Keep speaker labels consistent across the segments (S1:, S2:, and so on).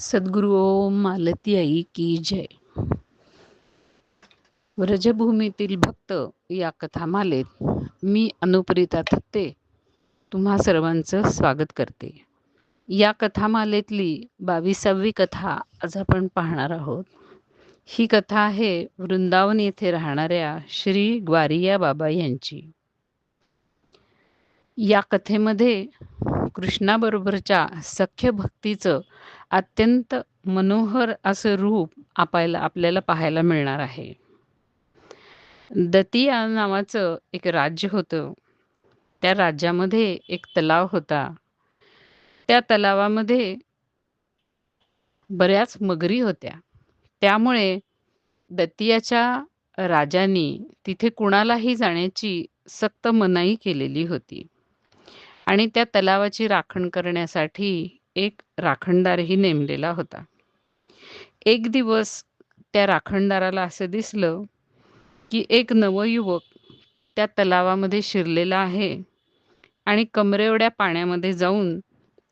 S1: सद्गुरु ओम मालती आई की जय. व्रजभूमीतील भक्त या कथामालेत मी अनुप्रिता थत्ते तुम्हा सर्वांचं स्वागत करते. या कथामालेतली बावीसावी कथा आज आपण पाहणार आहोत. ही कथा आहे वृंदावन येथे राहणाऱ्या श्री ग्वारिया बाबा यांची. या कथेमध्ये कृष्णाबरोबरच्या सख्य भक्तीचं अत्यंत मनोहर असं रूप आपल्याला आपल्याला पाहायला मिळणार आहे. दतिया नावाचं एक राज्य होतं. त्या राज्यामध्ये एक तलाव होता. त्या तलावामध्ये बऱ्याच मगरी होत्या. त्यामुळे दतियाच्या राजांनी तिथे कुणालाही जाण्याची सक्त मनाई केलेली होती. आणि त्या तलावाची राखण करण्यासाठी एक राखणदारही नेमलेला होता. एक दिवस त्या राखणदाराला असं दिसलं की एक नवयुवक त्या तलावामध्ये शिरलेला आहे आणि कमरेवड्या पाण्यामध्ये जाऊन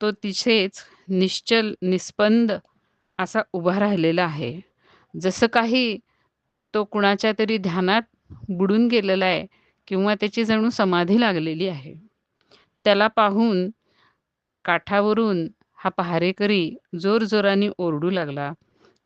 S1: तो तिथेच निश्चल निस्पंद असा उभा राहिलेला आहे. जसं काही तो कुणाच्या तरी ध्यानात बुडून गेलेला आहे किंवा त्याची जणू समाधी लागलेली आहे. त्याला पाहून काठावरून हा पहारेकरी जोरजोराने ओरडू लागला.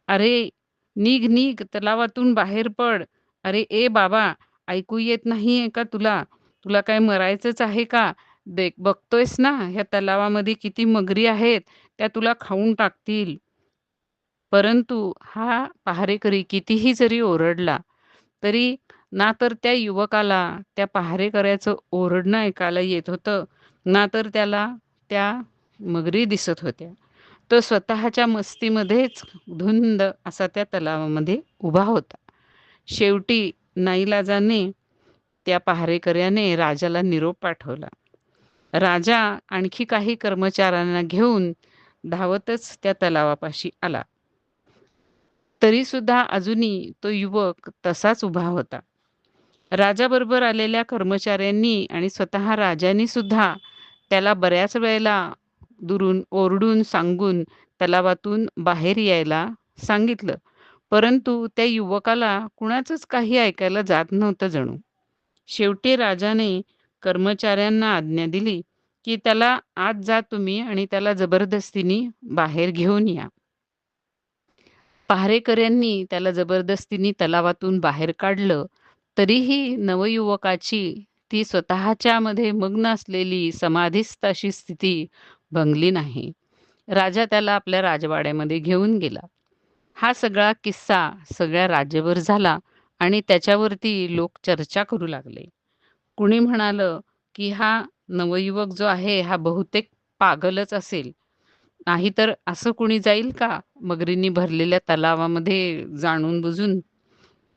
S1: अरे निघ निघ तलावातून बाहेर पड. अरे ए बाबा ऐकू येत नाहीये का तुला? तुला काय मरायचंच आहे का? देख बघतोयस ना ह्या तलावामध्ये किती मगरी आहेत त्या तुला खाऊन टाकतील. परंतु हा पहारेकरी कितीही जरी ओरडला तरी ना तर त्या युवकाला त्या पहारेकऱ्याचं ओरडणं ऐकायला येत होतं. ना तर त्याला त्या मगरी दिसत होत्या. तो स्वतःच्या मस्तीमध्येच धुंद असा त्या तलावामध्ये उभा होता. शेवटी नाईलाजाने त्या पहारेकऱ्याने राजाला निरोप पाठवला. राजा आणखी काही कर्मचाऱ्यांना घेऊन धावतच त्या तलावापाशी आला. तरी सुद्धा अजूनही तो युवक तसाच उभा होता. राजाबरोबर आलेल्या कर्मचाऱ्यांनी आणि स्वतः राजांनी सुद्धा त्याला बऱ्याच वेळेला दुरून ओरडून सांगून तलावातून बाहेर यायला सांगितलं. परंतु त्या युवकाला कुणाचंच काही ऐकायला जात नव्हतं जणू. शेवटी राजाने कर्मचाऱ्यांना आज्ञा दिली की त्याला आज जा तुम्ही आणि त्याला जबरदस्तीने बाहेर घेऊन या. पहारेकऱ्यांनी त्याला जबरदस्तीने तलावातून बाहेर काढलं. तरीही नवयुवकाची ती स्वतःच्या मध्ये मग्न असलेली समाधीस्थ अशी स्थिती भंगली नाही. राजा त्याला आपल्या राजवाड्यामध्ये घेऊन गेला. हा सगळा किस्सा सगळ्या राज्यभर झाला आणि त्याच्यावरती लोक चर्चा करू लागले. कुणी म्हणालं की हा नवयुवक जो आहे हा बहुतेक पागलच असेल. नाहीतर असं कुणी जाईल का? मगरींनी भरलेल्या तलावामध्ये जाणून बुजून.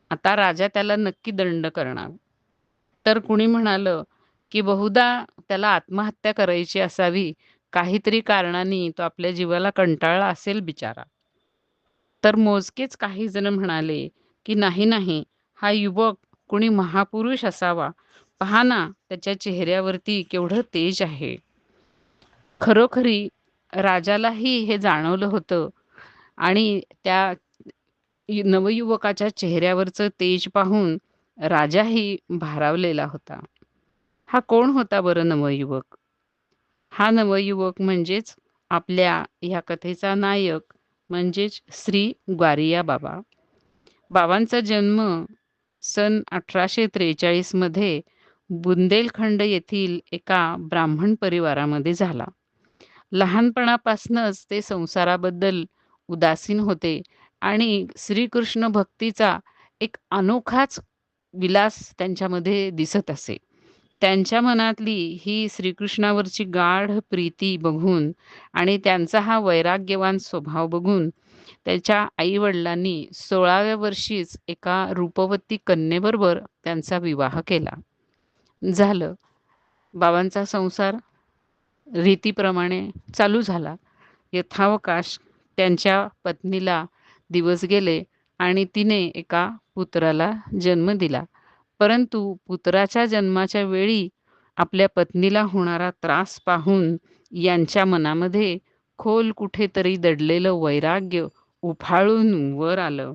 S1: आता राजा त्याला नक्की दंड करणार. तर कुणी म्हणालं की बहुधा त्याला आत्महत्या करायची असावी काहीतरी कारणाने तो आपल्या जीवाला कंटाळला असेल बिचारा. तर मोजकेच काही जण म्हणाले की नाही नाही हा युवक कुणी महापुरुष असावा. पहा ना त्याच्या चेहऱ्यावरती केवढं तेज आहे. खरोखरी राजालाही हे जाणवलं होतं आणि त्या नवयुवकाच्या चेहऱ्यावरचं तेज पाहून राजाही भारावलेला होता. हा कोण होता बरं नवयुवक? हा नवयुवक म्हणजेच आपल्या ह्या कथेचा नायक म्हणजेच श्री ग्वारिया बाबा. बाबांचा जन्म सन अठराशे त्रेचाळीसमध्ये बुंदेलखंड येथील एका ब्राह्मण परिवारामध्ये झाला. लहानपणापासूनच ते संसाराबद्दल उदासीन होते आणि श्रीकृष्ण भक्तीचा एक अनोखाच विलास त्यांच्यामध्ये दिसत असे. त्यांच्या मनातली ही श्रीकृष्णावरची गाढ प्रीती बघून आणि त्यांचा हा वैराग्यवान स्वभाव बघून त्याच्या आईवडिलांनी सोळाव्या वर्षीच एका रूपवती कन्येबरोबर त्यांचा विवाह केला. झालं. बाबांचा संसार रीतीप्रमाणे चालू झाला. यथावकाश त्यांच्या पत्नीला दिवस गेले आणि तिने एका पुत्राला जन्म दिला. परंतु पुत्राच्या जन्माच्या वेळी आपल्या पत्नीला होणारा त्रास पाहून यांच्या मनामध्ये खोल कुठेतरी दडलेलं वैराग्य उफाळून वर आलं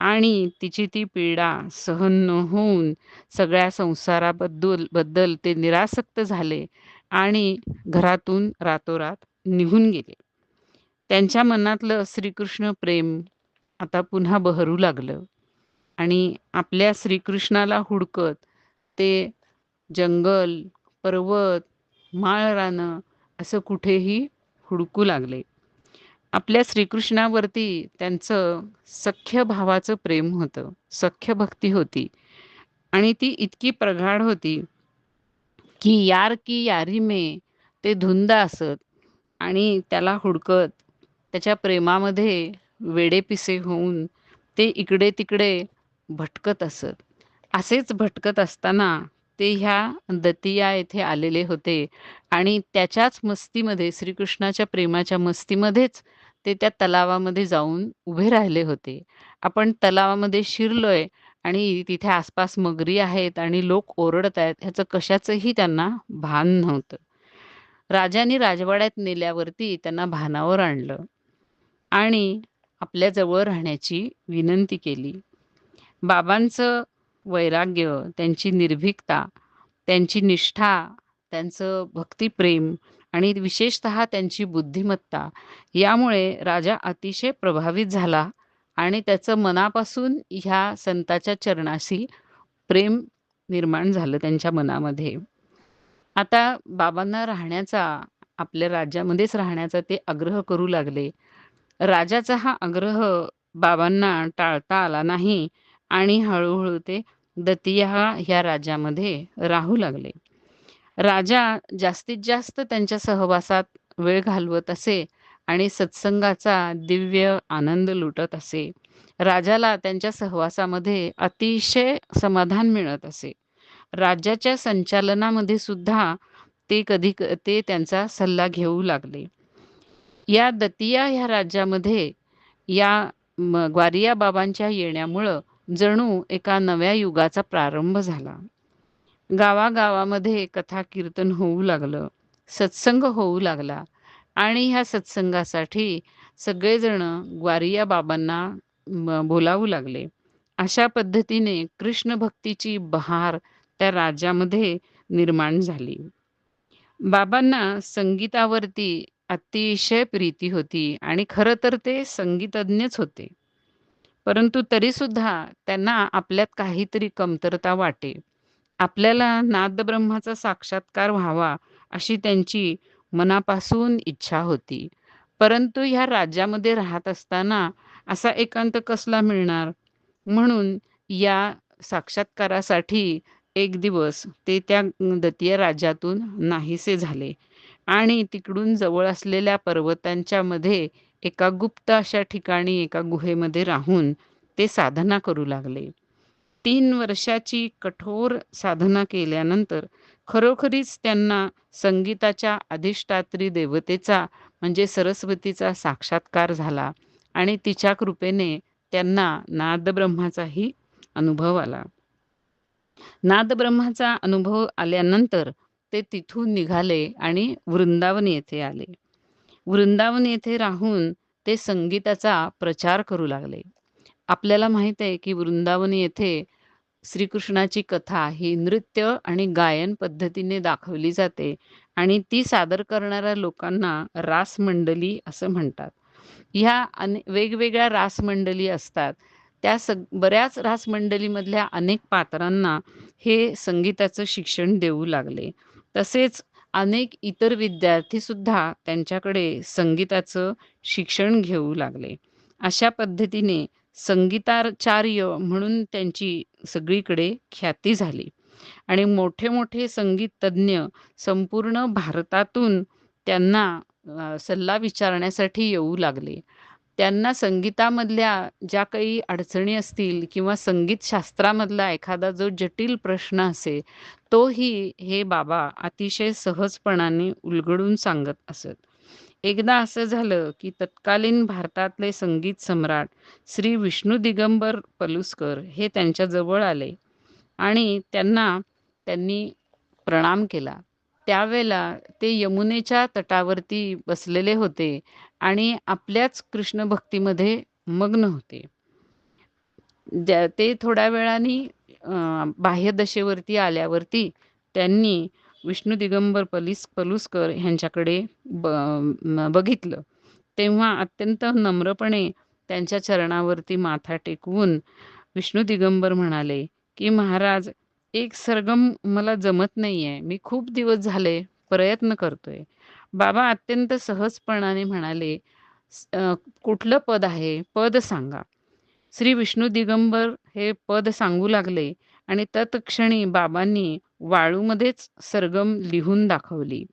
S1: आणि तिची ती पीडा सहन न होऊन सगळ्या संसाराबद्दल बद्दल ते निरासक्त झाले आणि घरातून रातोरात निघून गेले. त्यांच्या मनातलं श्रीकृष्ण प्रेम आता पुन्हा बहरू लागलं. आणि आपल्या श्रीकृष्णाला हुडकत ते जंगल पर्वत माळरानं असं कुठेही हुडकू लागले. आपल्या श्रीकृष्णावरती त्यांचं सख्य भावाचं प्रेम होतं सख्य भक्ती होती. आणि ती इतकी प्रगाढ होती की यार की यारी मे ते धुंद असत आणि त्याला हुडकत त्याच्या प्रेमामध्ये वेडेपिसे होऊन ते इकडे तिकडे भटकत असत. असेच भटकत असताना ते ह्या दतिया येथे आलेले होते आणि त्याच्याच मस्तीमध्ये श्रीकृष्णाच्या प्रेमाच्या मस्तीमध्येच ते त्या तलावामध्ये जाऊन उभे राहिले होते. आपण तलावामध्ये शिरलोय आणि तिथे आसपास मगरी आहेत आणि लोक ओरडत आहेत ह्याचं कशाचंही त्यांना भान नव्हतं. राजाने राजवाड्यात नेल्यावरती त्यांना भानावर आणलं आणि आपल्या जवळ राहण्याची विनंती केली. बाबांचं वैराग्य त्यांची निर्भीकता त्यांची निष्ठा त्यांचं भक्तिप्रेम आणि विशेषतः त्यांची बुद्धिमत्ता यामुळे राजा अतिशय प्रभावित झाला आणि त्याचं मनापासून ह्या संताच्या चरणाशी प्रेम निर्माण झालं त्यांच्या मनामध्ये. आता बाबांना राहण्याचा आपल्या राज्यामध्येच राहण्याचा ते आग्रह करू लागले. राजाचा हा आग्रह बाबांना टाळता आला नाही. आणि हळूहळू ते दतिया ह्या राज्यामध्ये राहू लागले. राजा जास्तीत जास्त त्यांच्या सहवासात वेळ घालवत असे आणि सत्संगाचा दिव्य आनंद लुटत असे. राजाला त्यांच्या सहवासामध्ये अतिशय समाधान मिळत असे. राज्याच्या संचालनामध्ये सुद्धा ते कधी ते त्यांचा सल्ला घेऊ लागले. या दतिया ह्या राज्यामध्ये या ग्वारिया बाबांच्या येण्यामुळं जणू एका नव्या युगाचा प्रारंभ झाला. गावागावामध्ये कथा कीर्तन होऊ लागलं सत्संग होऊ लागला आणि ह्या सत्संगासाठी सगळेजण ग्वारिया बाबांना बोलावू लागले. अशा पद्धतीने कृष्ण भक्तीची बहार त्या राज्यामध्ये निर्माण झाली. बाबांना संगीतावरती अतिशय प्रीती होती आणि खरं तर ते संगीतज्ञच होते. परंतु तरी सुद्धा त्यांना आपल्यात काहीतरी कमतरता वाटे. आपल्याला नादब्रह्माचा साक्षात्कार व्हावा अशी त्यांची मनापासून इच्छा होती. परंतु ह्या राज्यामध्ये राहत असताना असा एकांत कसला मिळणार? म्हणून या साक्षात्कारासाठी एक दिवस ते त्या दतीय राज्यातून नाहीसे झाले. आणि तिकडून जवळ असलेल्या पर्वतांच्या मध्ये एका गुप्त अशा ठिकाणी एका गुहेमध्ये राहून ते साधना करू लागले. तीन वर्षाची कठोर साधना केल्यानंतर खरोखरीच त्यांना संगीताच्या अधिष्ठात्री देवतेचा म्हणजे सरस्वतीचा साक्षात्कार झाला आणि तिच्या कृपेने त्यांना नादब्रह्माचाही अनुभव आला. नादब्रह्माचा अनुभव आल्यानंतर ते तिथून निघाले आणि वृंदावन येथे आले. वृंदावन येथे राहून ते संगीताचा प्रचार करू लागले. आपल्याला माहीत आहे की वृंदावन येथे श्रीकृष्णाची कथा ही नृत्य आणि गायन पद्धतीने दाखवली जाते आणि ती सादर करणाऱ्या लोकांना रासमंडली असं म्हणतात. ह्या अने वेगवेगळ्या रासमंडली असतात. त्या सग बऱ्याच रासमंडलीमधल्या अनेक पात्रांना हे संगीताचं शिक्षण देऊ लागले. तसेच अनेक इतर विद्यार्थी सुद्धा त्यांच्याकडे संगीताचं शिक्षण घेऊ लागले. अशा पद्धतीने संगीताचार्य म्हणून त्यांची सगळीकडे ख्याती झाली. आणि मोठे मोठे संगीत तज्ज्ञ संपूर्ण भारतातून त्यांना सल्ला विचारण्यासाठी येऊ लागले. त्यांना संगीतामधल्या ज्या काही अडचणी असतील किंवा संगीतशास्त्रामधला एखादा जो जटिल प्रश्न असेल तोही हे बाबा अतिशय सहजपणाने उलगडून सांगत असत. एकदा असं झालं की तत्कालीन भारतातले संगीत सम्राट श्री विष्णू दिगंबर पलुस्कर हे त्यांच्या जवळ आले आणि त्यांना त्यांनी प्रणाम केला. त्यावेळेला ते यमुनेच्या तटावरती बसलेले होते आणि आपल्याच कृष्ण भक्तीमध्ये मग्न होते. ते थोड्या वेळाने बाह्यदशेवरती आल्यावरती त्यांनी विष्णू दिगंबर पलिस पलुसकर ह्यांच्याकडे ब बघितलं. तेव्हा अत्यंत नम्रपणे त्यांच्या चरणावरती माथा टेकवून विष्णू दिगंबर म्हणाले की महाराज एक सरगम मला जमत नाहीये. मी खूप दिवस झाले प्रयत्न करतोय. बाबा अत्यंत सहजपणाने म्हणाले कुठलं पद आहे? पद सांगा. श्री विष्णू दिगंबर हे पद सांगू लागले आणि तत्क्षणी बाबांनी वाळूमध्येच सरगम लिहून दाखवली.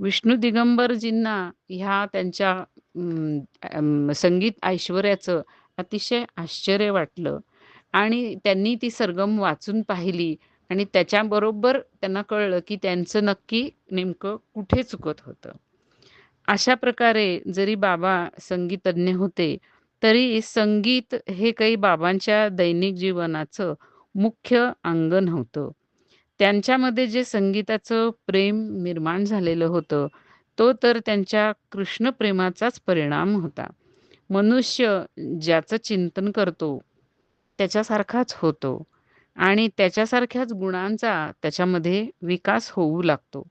S1: विष्णू दिगंबरजींना ह्या त्यांच्या संगीत ऐश्वर्याचं अतिशय आश्चर्य वाटलं आणि त्यांनी ती सरगम वाचून पाहिली आणि त्याच्याबरोबर त्यांना कळलं की त्यांचं नक्की नेमकं कुठे चुकत होतं. अशा प्रकारे जरी बाबा संगीतज्ञ होते तरी संगीत हे काही बाबांच्या दैनिक जीवनाचं मुख्य अंग नव्हतं त्यांच्यामध्ये जे संगीताचं प्रेम निर्माण झालेलं होतं तो तर त्यांच्या कृष्णप्रेमाचाच परिणाम होता. मनुष्य ज्याचं चिंतन करतो त्याच्यासारखाच होतो आणि त्याच्यासारख्याच गुणांचा त्याच्यामध्ये विकास होऊ लागतो.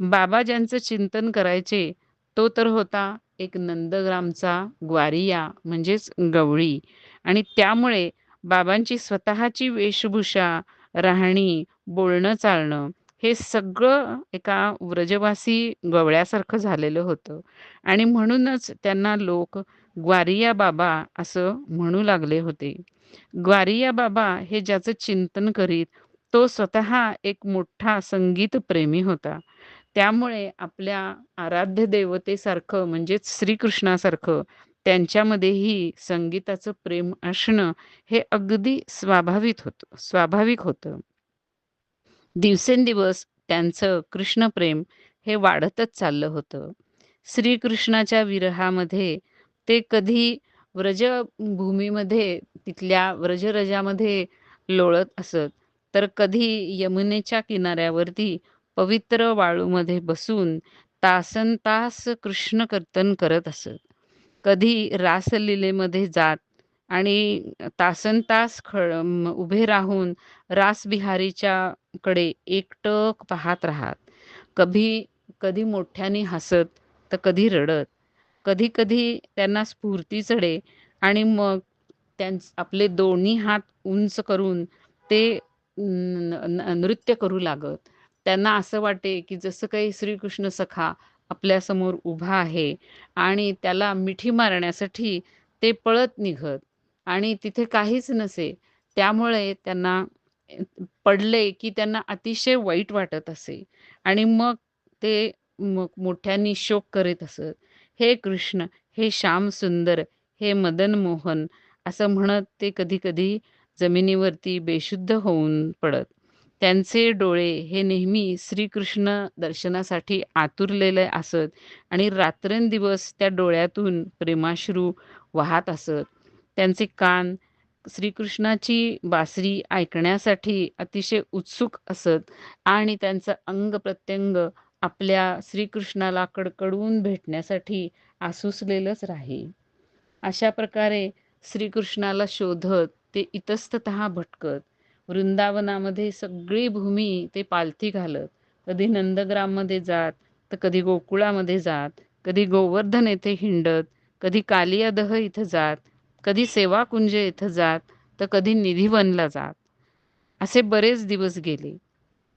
S1: बाबा ज्यांचं चिंतन करायचे तो तर होता एक नंदग्रामचा ग्वारिया म्हणजेच गवळी. आणि त्यामुळे बाबांची स्वतःची वेशभूषा राहणी बोलणं चालणं हे सगळं एका व्रजवासी गवळ्यासारखं झालेलं होतं. आणि म्हणूनच त्यांना लोक ग्वारिया बाबा असं म्हणू लागले होते. ग्वारिया बाबा हे ज्याचं चिंतन करीत तो स्वतः एक मोठा संगीत प्रेमी होता. त्यामुळे आपल्या आराध्य देवतेसारखं म्हणजेच श्रीकृष्णासारखं त्यांच्यामध्येही संगीताचं प्रेम असणं हे अगदी स्वाभाविक होतं स्वाभाविक होतं. दिवसेंदिवस त्यांचं कृष्णप्रेम हे वाढतच चाललं होतं. श्रीकृष्णाच्या विरहामध्ये ते कधी व्रजभूमीमध्ये तिथल्या व्रजरजामध्ये लोळत असत तर कधी यमुनेच्या किनाऱ्यावरती पवित्र वाळूमध्ये बसून तासन तास कृष्ण कीर्तन करत असत. कधी रासलीलेमध्ये जात आणि तासन तास खळ उभे राहून रासबिहारीच्या कडे एकटक पाहत राहत. कधी कधी मोठ्याने हसत तर कधी रडत. कधी कधी त्यांना स्फूर्ती चढे आणि मग त्यां आपले दोन्ही हात उंच करून ते नृत्य करू लागत. त्यांना असं वाटे की जसं काही श्रीकृष्ण सखा आपल्यासमोर उभा आहे आणि त्याला मिठी मारण्यासाठी ते पळत निघत आणि तिथे काहीच नसे त्यामुळे त्यांना पडले की त्यांना अतिशय वाईट वाटत असे आणि मग ते मग मोठ्यांनी शोक करीत असत. हे कृष्ण हे श्याम सुंदर हे मदन मोहन असं म्हणत ते कधी कधी जमिनीवरती बेशुद्ध होऊन पडत. त्यांचे डोळे हे नेहमी श्रीकृष्ण दर्शनासाठी आतुरलेले असत आणि रात्रंदिवस त्या डोळ्यातून प्रेमाश्रू वाहत असत. त्यांचे कान श्रीकृष्णाची बासरी ऐकण्यासाठी अतिशय उत्सुक असत आणि त्यांचं अंग प्रत्यंग आपल्या श्रीकृष्णाला कडकडून भेटण्यासाठी आसुसलेलंच राही अशा प्रकारे श्रीकृष्णाला शोधत ते इतस्तत भटकत वृंदावनामध्ये सगळी भूमी ते पालथी घालत. कधी नंदग्राममध्ये जात तर कधी गोकुळामध्ये जात कधी गोवर्धन येथे हिंडत कधी कालियादह इथं जात कधी सेवाकुंज इथं जात तर कधी निधी जात. असे बरेच दिवस गेले.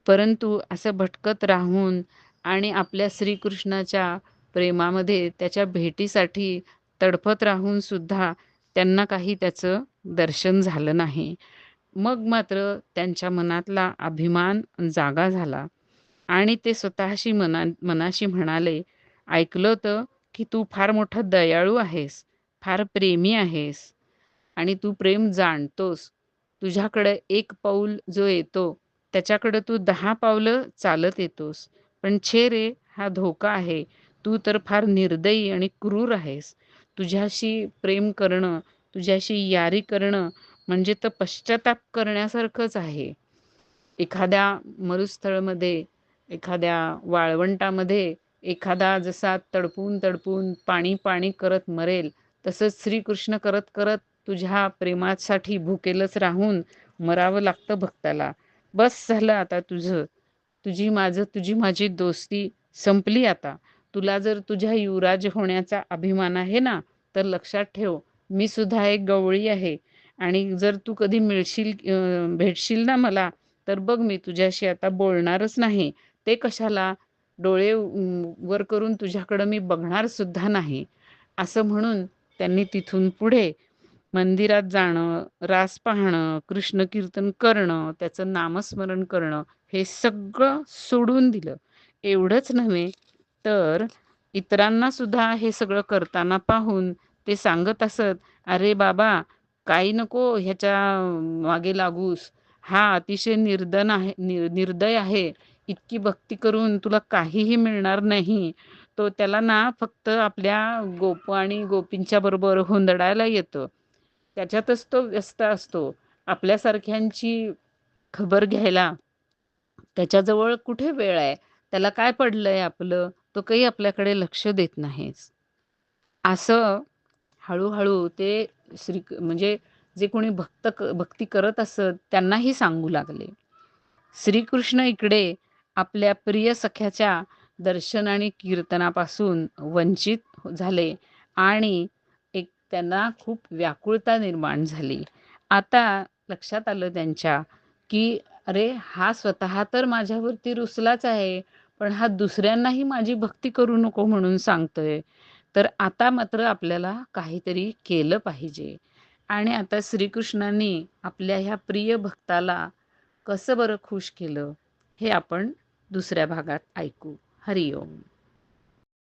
S1: परंतु असं भटकत राहून आणि आपल्या श्रीकृष्णाच्या प्रेमामध्ये त्याच्या भेटीसाठी तडफत राहून सुद्धा त्यांना काही त्याचं दर्शन झालं नाही. मग मात्र त्यांच्या मनातला अभिमान जागा झाला. आणि ते स्वतःशी मना मनाशी म्हणाले ऐकलं तर की तू फार मोठा दयाळू आहेस फार प्रेमी आहेस. आणि तू प्रेम जाणतोस. तुझ्याकडे एक पाऊल जो येतो त्याच्याकडे तू दहा पावलं चालत येतोस. पण छे रे हा धोका आहे. तू तर फार निर्दयी आणि क्रूर आहेस. तुझ्याशी प्रेम करणं तुझ्याशी यारी करणं म्हणजे तर पश्चाताप करण्यासारखंच आहे. एखाद्या मरुस्थळमध्ये एखाद्या वाळवंटामध्ये एखादा जसा तडपून तडपून पाणी पाणी करत मरेल तसंच श्रीकृष्ण करत करत तुझ्या प्रेमासाठी भुकेलच राहून मरावं लागतं भक्ताला. बस झालं आता तुझं. तुझी माझं तुझी माझी दोस्ती संपली आता. तुला जर तुझ्या युवराज होण्याचा अभिमान आहे ना तर लक्षात ठेव मी सुद्धा एक गवळी आहे. आणि जर तू कधी मिळशील भेटशील ना मला तर बघ मी तुझ्याशी आता बोलणारच नाही. ते कशाला? डोळे वर करून तुझ्याकडं मी बघणार सुद्धा नाही. असं म्हणून त्यांनी तिथून पुढे मंदिरात जाणं रास पाहणं कृष्ण कीर्तन करणं त्याचं नामस्मरण करणं हे सगळं सोडून दिलं. एवढंच नव्हे तर इतरांना सुद्धा हे सगळं करताना पाहून ते सांगत असत अरे बाबा काही नको ह्याच्या मागे लागूस. हा अतिशय निर्दन आहे निर्दय आहे. इतकी भक्ती करून तुला काहीही मिळणार नाही. तो त्याला ना फक्त आपल्या गोप आणि गोपींच्या बरोबर हुंदडायला येतं. त्याच्यातच तो व्यस्त असतो. आपल्यासारख्यांची खबर घ्यायला. त्याच्याजवळ कुठे वेळ आहे? त्याला काय पडलंय आपलं? तो काही आपल्याकडे लक्ष देत नाहीच. असं हळूहळू ते श्री म्हणजे जे कोणी भक्त भक्ती करत असत त्यांनाही सांगू लागले. श्रीकृष्ण इकडे आपल्या प्रिय सख्याच्या दर्शन आणि कीर्तनापासून वंचित झाले आणि एक त्यांना खूप व्याकुळता निर्माण झाली. आता लक्षात आलं त्यांच्या की अरे हा स्वतः तर माझ्यावरती रुसलाच आहे पण हा दुसऱ्यांनाही माझी भक्ती करू नको म्हणून सांगतोय. तर आता मात्र आपल्याला काहीतरी केलं पाहिजे. आणि आता श्रीकृष्णांनी आपल्या ह्या प्रिय भक्ताला कसं बरं खुश केलं हे आपण दुसऱ्या भागात ऐकू. हरिओम.